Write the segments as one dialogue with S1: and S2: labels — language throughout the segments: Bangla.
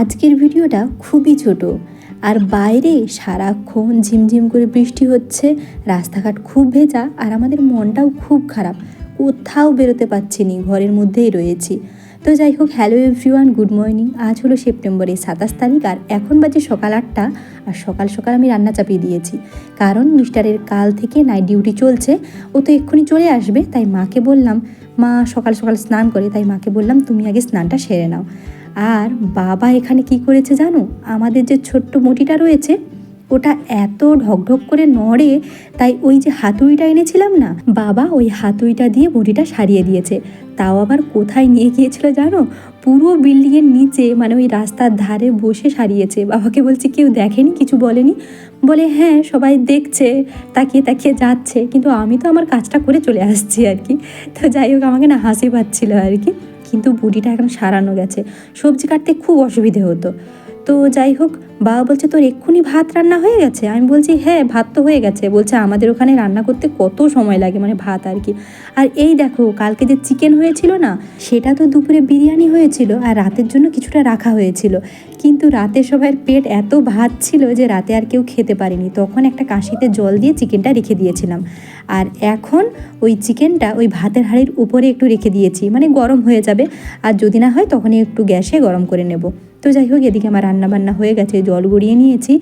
S1: আজকের ভিডিওটা খুবই ছোট আর বাইরে সারাক্ষণ ঝিমঝিম করে বৃষ্টি হচ্ছে, রাস্তাঘাট খুব ভেজা আর আমাদের মনটাও খুব খারাপ। কোথাও বেরোতে পারছি নি, ঘরের মধ্যেই রয়েছি। তো যাই হোক হ্যালো এভরিওয়ান গুড মর্নিং আজ হলো সেপ্টেম্বরের সাতাশ তারিখ আর এখন বাজে সকাল আটটা আর সকাল সকাল আমি রান্না চাপিয়ে দিয়েছি। কারণ মিস্টারের কাল থেকে নাইট ডিউটি চলছে, ও তো এক্ষুনি চলে আসবে, তাই মাকে বললাম, মা সকাল সকাল স্নান করে। তাই মাকে বললাম, তুমি আগে স্নানটা সেরে নাও। আর বাবা এখানে কি করেছে জানো? আমাদের যে ছোট্ট মুটিটা রয়েছে, ওটা এত ঢকঢক করে নড়ে, তাই ওই যে হাতুড়িটা এনেছিলাম না, বাবা ওই হাতুড়িটা দিয়ে মুটিটা সারিয়ে দিয়েছে। তাও আবার কোথায় নিয়ে গিয়েছিল জানো? পুরো বিল্ডিংয়ের নিচে মানে ওই রাস্তার ধারে বসে সারিয়েছে। বাবাকে বলছি, কেউ দেখেনি? কিছু বলেনি? বলে হ্যাঁ সবাই দেখছে, তাকিয়ে তাকিয়ে যাচ্ছে। কিন্তু আমি তো আমার কাজটা করে চলে আসছি আর কি। তো যাই হোক, আমাকে না হাসি পাচ্ছিল আর কি। কিন্তু বুড়িটা এখন সারানো গেছে। সবজি কাটতে খুব অসুবিধে হতো। তো যাই হোক, বাবা বলছে, তোর এক্ষুনি ভাত রান্না হয়ে গেছে? আমি বলছি হ্যাঁ ভাত তো হয়ে গেছে। বলছে, আমাদের ওখানে রান্না করতে কত সময় লাগে মানে ভাত আর কি। আর এই দেখো, কালকে যে চিকেন হয়েছিল না, সেটা তো দুপুরে বিরিয়ানি হয়েছিল আর রাতের জন্য কিছুটা রাখা হয়েছিল। কিন্তু রাতে সবাইয়ের পেট এত ভাত ছিল যে রাতে আর কেউ খেতে পারেনি। তখন একটা কাশিতে জল দিয়ে চিকেনটা রেখে দিয়েছিলাম। আর এখন ওই চিকেনটা ওই ভাতের হাঁড়ির উপরে একটু রেখে দিয়েছি। মানে গরম হয়ে যাবে। আর যদি না হয়, তখনই একটু গ্যাসে গরম করে নেব। তো যাই হোক, এদিকে আমার রান্না বান্না হয়ে গেছে, জল গড়িয়ে নিয়েছি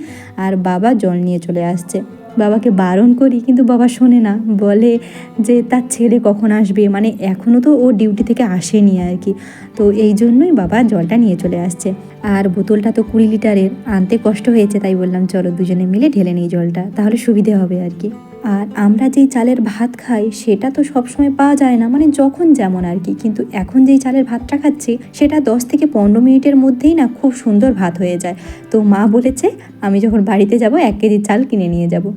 S1: আর বাবা জল নিয়ে চলে আসছে। বাবাকে বারণ করি, কিন্তু বাবা শোনে না, বলে যে তার ছেলে কখন আসবে? মানে এখনও তো ও ডিউটি থেকে আসেনি আর কি। তো এই জন্যই বাবা জলটা নিয়ে চলে আসছে। আর বোতলটা তো কুড়ি লিটারের, আনতে কষ্ট হয়েছে, তাই বললাম, চলো দুজনে মিলে ঢেলে নিই জলটা, তাহলে সুবিধে হবে আর কি। আর আমরা যেই চালের ভাত খাই, সেটা তো সবসময় পাওয়া যায় না। মানে যখন যেমন আর কি। কিন্তু এখন যেই চালের ভাতটা খাচ্ছি, সেটা দশ থেকে পনেরো মিনিটের মধ্যেই না খুব সুন্দর ভাত হয়ে যায়। তো মা বলেছে, আমি যখন বাড়িতে যাব, এক কেজি চাল কিনে নিয়ে যাব।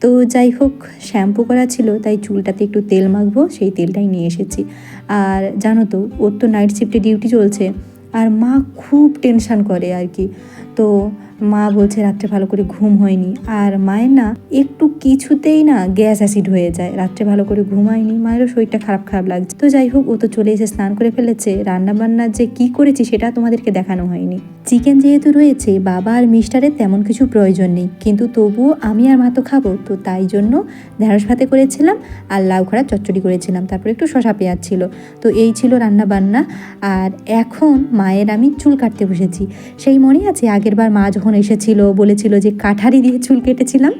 S1: তো যাই হোক, শ্যাম্পু করা ছিল, তাই চুলটাতে একটু তেল মাখবো, সেই তেলটাই নিয়ে এসেছি। আর জানো তো, ওর তো নাইট শিফটে ডিউটি চলছে। আর মা খুব টেনশান করে আর কি। তো মা বলছে রাত্রে ভালো করে ঘুম হয়নি। আর মায়ের না একটু কিছুতেই না গ্যাস অ্যাসিড হয়ে যায়। রাত্রে ভালো করে ঘুম হয়নি মায়েরও শরীরটা খারাপ খারাপ লাগছে। তো যাই হোক, ও তো চলে এসে স্নান করে ফেলেছে। রান্না বান্না যে কি করেছি সেটা তোমাদেরকে দেখানো হয়নি। চিকেন যেহেতু রয়েছে, বাবা আর মিস্টারের তেমন কিছু প্রয়োজন নেই। কিন্তু তবুও আমি আর মা তো খাব। তো তাই জন্য ঢেঁড়স ভাতে করেছিলাম আর লাউ খড়া চচ্চড়ি করেছিলাম। তারপর একটু শশা পেঁয়াজ ছিল। তো এই ছিল রান্না বান্না আর এখন মায়ের আমি চুল কাটতে বসেছি। সেই মনে আছে, আগের বার মা যখন এসেছিল, বলেছিল যে কাঠারি দিয়ে চুল কেটেছিলাম,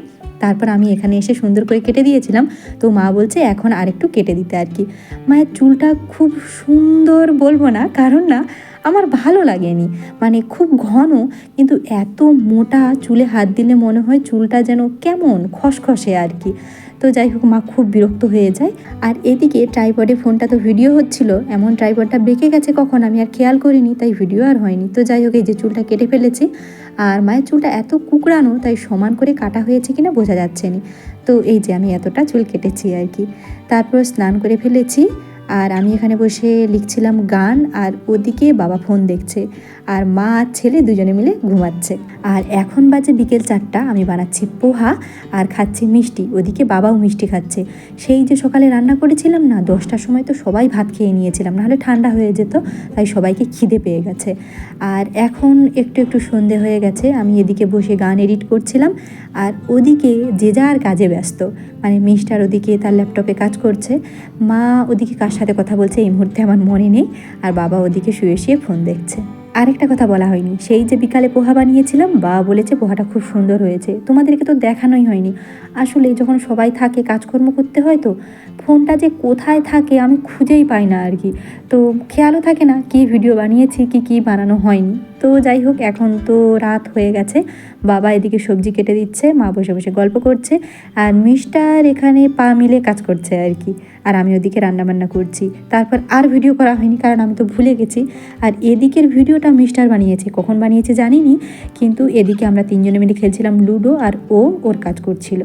S1: তারপর আমি এখানে এসে সুন্দর করে কেটে দিয়েছিলাম। তো মা বলছে, এখন আরেকটু কেটে দিতে আর কি। মায়ের চুলটা খুব সুন্দর বলব না, কারণ না আমার ভালো লাগেনি। মানে খুব ঘন, কিন্তু এত মোটা চুলে হাত দিলে মনে হয় চুলটা যেন কেমন খসখসে আর কি। তো যাই হোক, মা খুব বিরক্ত হয়ে যায়। আর এদিকে ট্রাইপডে ফোনটা তো ভিডিও হচ্ছিল, এমন ট্রাইপডটা বেঁকে গেছে কখন আমি আর খেয়াল করিনি, তাই ভিডিও আর হয়নি। তো যাই হোক, এই যে চুলটা কেটে ফেলেছি। আর মায়ের চুলটা এত কুকড়ানো, তাই সমান করে কাটা হয়েছে কিনা বোঝা যাচ্ছে না। তো এই যে আমি এতটা চুল কেটেছি আর কি। তারপর স্নান করে ফেলেছি। আর আমি এখানে বসে লিখছিলাম গান আর ওদিকে বাবা ফোন দেখছে। আর মা আর ছেলে দুজনে মিলে ঘুমাচ্ছে। আর এখন বাজে বিকেল চারটা, আমি বানাচ্ছি পোহা আর খাচ্ছি মিষ্টি। ওদিকে বাবাও মিষ্টি খাচ্ছে। সেই যে সকালে রান্না করেছিলাম না, দশটার সময় তো সবাই ভাত খেয়ে নিয়েছিলাম, নাহলে ঠান্ডা হয়ে যেত, তাই সবাইকে খিদে পেয়ে গেছে। আর এখন একটু একটু সন্ধে হয়ে গেছে, আমি এদিকে বসে গান এডিট করছিলাম। আর ওদিকে যে যার কাজে ব্যস্ত মানে মিস্টার ওদিকে তার ল্যাপটপে কাজ করছে। মা ওদিকে কার সাথে কথা বলছে এই মুহূর্তে আমার মনে নেই। আর বাবা ওদিকে শুয়ে শুয়ে ফোন দেখছে। আরেকটা কথা বলা হয়নি। সেই যে বিকালে পোহা বানিয়েছিলাম, বা বলেছে পোহাটা খুব সুন্দর হয়েছে। তোমাদেরকে তো দেখানোই হয়নি। আসলে যখন সবাই থাকে, কাজকর্ম করতে হয় তো, ফোনটা যে কোথায় থাকে আমি খুঁজেই পাই না আর কি। তো খেয়ালও থাকে না, কি ভিডিও বানিয়েছি, কি কি বানানো হয়নি। তো যাই হোক, এখন তো রাত হয়ে গেছে। বাবা এদিকে সবজি কেটে দিচ্ছে, মা বসে বসে গল্প করছে, আর মিস্টার এখানে পা মিলে কাজ করছে আর কি। আর আমি ওদিকে রান্নাবান্না করছি। তারপর আর ভিডিও করা হয়নি, কারণ আমি তো ভুলে গেছি। আর এদিকের ভিডিওটা মিস্টার বানিয়েছে, কখন বানিয়েছে জানিনি, কিন্তু এদিকে আমরা তিনজনে মিলে খেলছিলাম লুডো, আর ও ওর কাজ করছিল।